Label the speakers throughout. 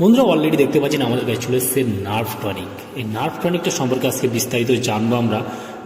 Speaker 1: বন্ধুরা অলরেডি দেখতে পাচ্ছেন আমাদের কাছে চলে এসছে নার্ভ টনিক। এই নার্ভ টনিকটা সম্পর্কে আজকে বিস্তারিত জানব আমরা।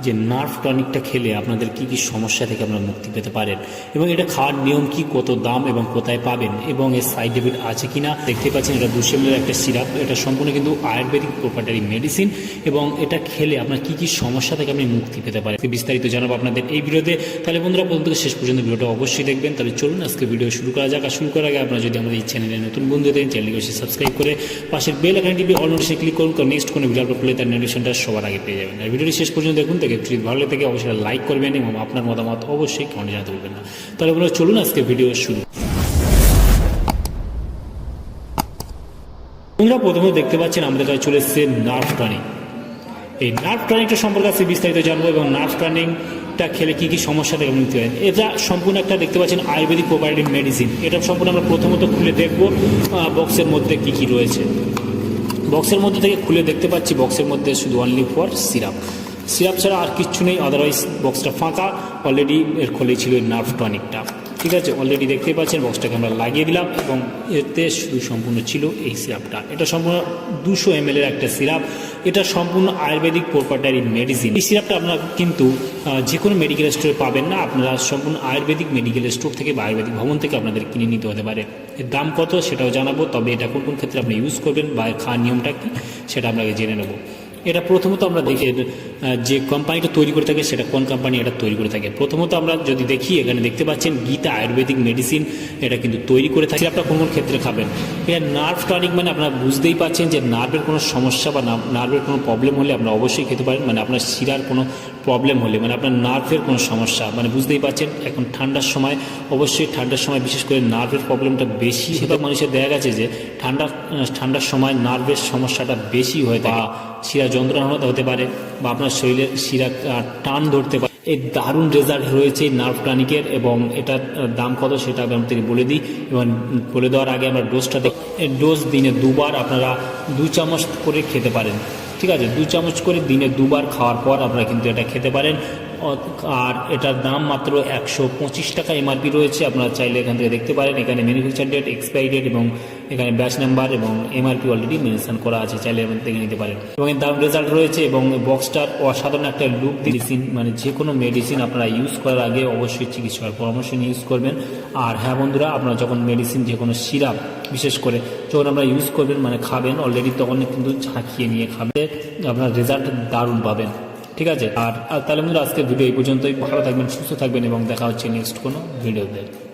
Speaker 1: যে নার্ভ টনিকটা খেলে আপনাদের কি কি সমস্যা থেকে আপনারা মুক্তি পেতে পারেন? এবং এটা খাওয়ার নিয়ম কি? কত দাম এবং কোথায় পাবেন? এবং এর সাইড এফেক্ট আছে কিনা? দেখতে পাচ্ছেন এটা দুশো একটা সিরাপ। এটা সম্পূর্ণ কিন্তু আয়ুর্বেদিক প্রপার্টারি মেডিসিন এবং এটা খেলে আপনার কি কি সমস্যা থেকে আপনি মুক্তি পেতে পারেন? বিস্তারিত জানাব আপনাদের এই ভিডিওতে। তাহলে বন্ধুরা থেকে শেষ পর্যন্ত ভিডিওটা অবশ্যই দেখবেন। তাহলে চলুন আজকে ভিডিও শুরু করা যাক। আর শুরু করার আগে আপনারা যদি আমাদের এই চ্যানেলে নতুন বন্ধু দেন চ্যানেলকে অবশ্যই সাবস্ক্রাইব করে পাশের বেল আইকন টিপে অল নোটিশন ক্লিক করুন। কারণ নেক্সট কোনো ভিডিও আপলোড করলে তার নোটিফিকেশনটা সবার আগে পেয়ে যাবেন। আর ভিডিওটি শেষ পর্যন্ত দেখুন। থেকে যদি ভালো থাকে, অবশ্যই লাইক করবেন এবং আপনার মতামত অবশ্যই কমেন্টে জানাতে ভুলবেন না। তাহলে বন্ধুরা, চলুন আজকে ভিডিও শুরু। বন্ধুরা, প্রথমে দেখতে পাচ্ছেন আমাদের কাছে চলে এসছে নার্ভ টনিক এই নার্ভ টনিকটা সম্পর্কে আজকে বিস্তারিত জানব এবং নার্ভ টনিকটা খেলে কী কী সমস্যা থেকে মুক্তি হয় এটা সম্পূর্ণ একটা দেখতে পাচ্ছেন আয়ুর্বেদিক প্রোপারেটিভ মেডিসিন এটা সম্পূর্ণ আমরা প্রথমত খুলে দেখব বক্সের মধ্যে কী কী রয়েছে। বক্সের মধ্যে থেকে খুলে দেখতে পাচ্ছি বক্সের মধ্যে শুধু অনলি ফর সিরাপ সিরাপ ছাড়া আর কিচ্ছু নেই আদারওয়াইজ বক্সটা ফাঁকা। অলরেডি এর খোলে ছিল নার্ভ টনিকটা ঠিক আছে অলরেডি দেখতে পাচ্ছেন বক্সটাকে আমরা লাগিয়ে দিলাম এবং এতে শুধু সম্পূর্ণ ছিল এই সিরাপটা। এটা সম্পূর্ণ দুশো এম এর একটা সিরাপ। এটা সম্পূর্ণ আয়ুর্বেদিক প্রপার্টারি মেডিসিন এই সিরাপটা আপনারা কিন্তু যে কোনো মেডিকেল স্টোরে পাবেন না। আপনারা সম্পূর্ণ আয়ুর্বেদিক মেডিকেল স্টোর থেকে বা আয়ুর্বেদিক ভবন থেকে আপনাদের কিনে নিতে হতে পারে। এর দাম কত সেটাও জানাব, তবে এটা কোন কোন ক্ষেত্রে আপনি ইউজ করবেন বা খাওয়ার নিয়মটা কী, সেটা আপনাকে জেনে নেব। এটা প্রথমত আমরা দেখি যে কোম্পানিটা তৈরি করে থাকে সেটা কোন কোম্পানি এটা তৈরি করে থাকে? প্রথমত আমরা যদি দেখি এখানে দেখতে পাচ্ছেন গীতা আয়ুর্বেদিক মেডিসিন এটা কিন্তু তৈরি করে থাকে। আপনারা কোন কোন ক্ষেত্রে খাবেন? এটা নার্ভ টনিক মানে আপনারা বুঝতেই পাচ্ছেন যে নার্ভের কোনো সমস্যা বা নার্ভের কোনো প্রবলেম হলে আপনারা অবশ্যই খেতে পারেন। মানে আপনার শিরার কোনো প্রবলেম হলে মানে আপনার নার্ভের কোনো সমস্যা মানে বুঝতেই পাচ্ছেন এখন ঠান্ডার সময় অবশ্যই ঠান্ডার সময় বিশেষ করে নার্ভের প্রবলেমটা বেশি। সেটা মানুষের দেখা গেছে যে ঠান্ডা ঠান্ডার সময় নার্ভের সমস্যাটা বেশি হয়ে থাকে বা শিরা যন্ত্রণা হতে পারে বা আপনার শরীরের শিরা টান ধরতে পারে। এই দারুণ রেজাল্ট রয়েছে এই নার্ভ টানিকের এবং এটার দাম কত সেটা আমি আপনাদের বলে দিই। এবং বলে দেওয়ার আগে আমরা ডোজটা ডোজ দিনে দুবার আপনারা দু চামচ করে খেতে পারেন। ঠিক আছে? দু চামচ করে দিনে দুবার খাওয়ার পর আপনারা কিন্তু এটা খেতে পারেন। আর এটার দাম মাত্র একশো পঁচিশ টাকা এমআরপি রয়েছে। আপনারা চাইলে এখান থেকে দেখতে পারেন। এখানে ম্যানুফ্যাকচার ডেট এক্সপায়ারি ডেট এবং এখানে ব্যাচ নাম্বার এবং এমআরপি অলরেডি মেনশন করা আছে। চাইলে থেকে নিতে পারেন। এবং এর দাম রেজাল্ট রয়েছে এবং বক্সটার অসাধারণ একটা লুক মেডিসিন মানে যে কোনো মেডিসিন আপনারা ইউজ করার আগে অবশ্যই চিকিৎসকের পরামর্শ নিয়ে ইউজ করবেন। আর হ্যাঁ বন্ধুরা, আপনারা যখন মেডিসিন যে কোনো সিরাপ বিশেষ করে যখন আপনারা ইউজ করবেন মানে খাবেন অলরেডি তখন কিন্তু ঝাঁকিয়ে নিয়ে খাবে আপনার রেজাল্ট দারুণ পাবেন। ঠিক আছে? আর তাহলে বন্ধুরা, আজকের ভিডিও এই পর্যন্তই। ভালো থাকবেন, সুস্থ থাকবেন এবং দেখা হচ্ছে নেক্সট কোনো ভিডিওতে